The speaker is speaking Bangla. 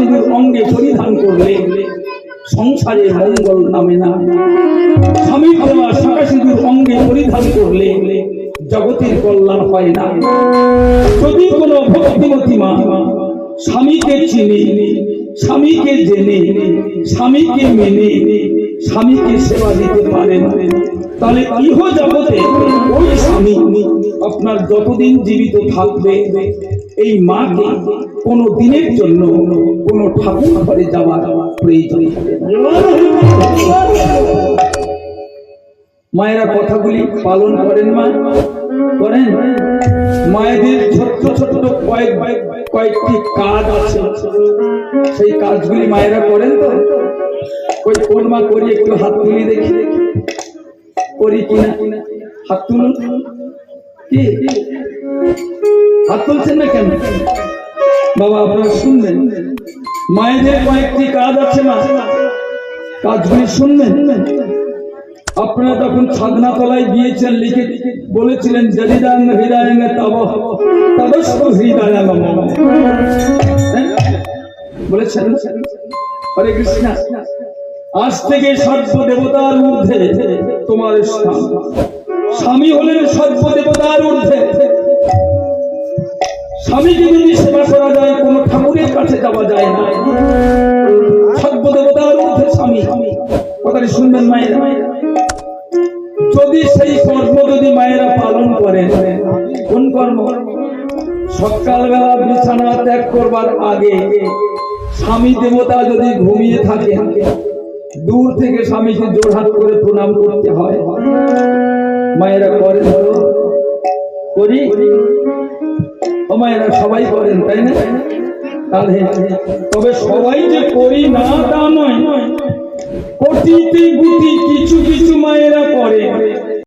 সিঁদুর অঙ্গে পরিধান করলে সংসারে মঙ্গল নামে না। স্বামীর দেওয়া শাখা সিঁদুর অঙ্গে পরিধান করলে জগতের কল্যাণ হয় না। যদি কোনো ভক্তিমতী মা স্বামীকে চিনে, স্বামীকে জেনে, স্বামীকে মেনে, স্বামীকে সেবা দিতে পারেন, তাহলে ইহ জগতে ওই স্বামী আপনার যতদিন জীবিত থাকবে এই মাকে কোনো দিনের জন্য কোনো ঠাকুর ঘরে যাওয়ার প্রয়োজন মায়েরা কথাগুলি পালন করেন মা। করেন? মায়েদের ছোট্ট ছোট্ট কয়েক কয়েকটি কাজ আছে। সেই কাজগুলি মায়েরা করেন তো? ওই কোন মা করি একটু হাত তুলি দেখি। করি কিনা? হাত তুলুন। কি? হাত তুলছেন না কেন? বাবা, আপনারা শুনবেন। মায়েদের কয়েকটি কাজ আছে মা কাজগুলি শুনবেন। আপনারা তখন ছাদনা তলায় গিয়েছেন, লিখে বলেছিলেন, জলিদান হৃদয় হৃদয় বলেছেন? হরে কৃষ্ণ। আজ থেকে সর্ব দেবতার ঊর্ধ্বে তোমার স্বামী হলেন সর্ব দেবতার ঊর্ধ্বে। স্বামীকে যদি সেবা করা যায়, কোন ঠাকুরের কাছে যাওয়া যায় না। সর্ব দেবতার ঊর্ধ্বে স্বামী। কথাটি শুনবেন যদি সেই কর্ম যদি মায়েরা পালন করেন, কোন কর্ম? সকালবেলা বিছানা ত্যাগ করবার আগে স্বামী দেবতা যদি ঘুমিয়ে থাকে, দূর থেকে স্বামীকে জোড়হাত করে প্রণাম করতে হয়। মায়েরা করে তো? করি। সবাই করেন, তাই না? তাহলে, তবে সবাই যে করি না তা নয়। কোটিতে গুটি কিছু কিছু মায়েরা করে।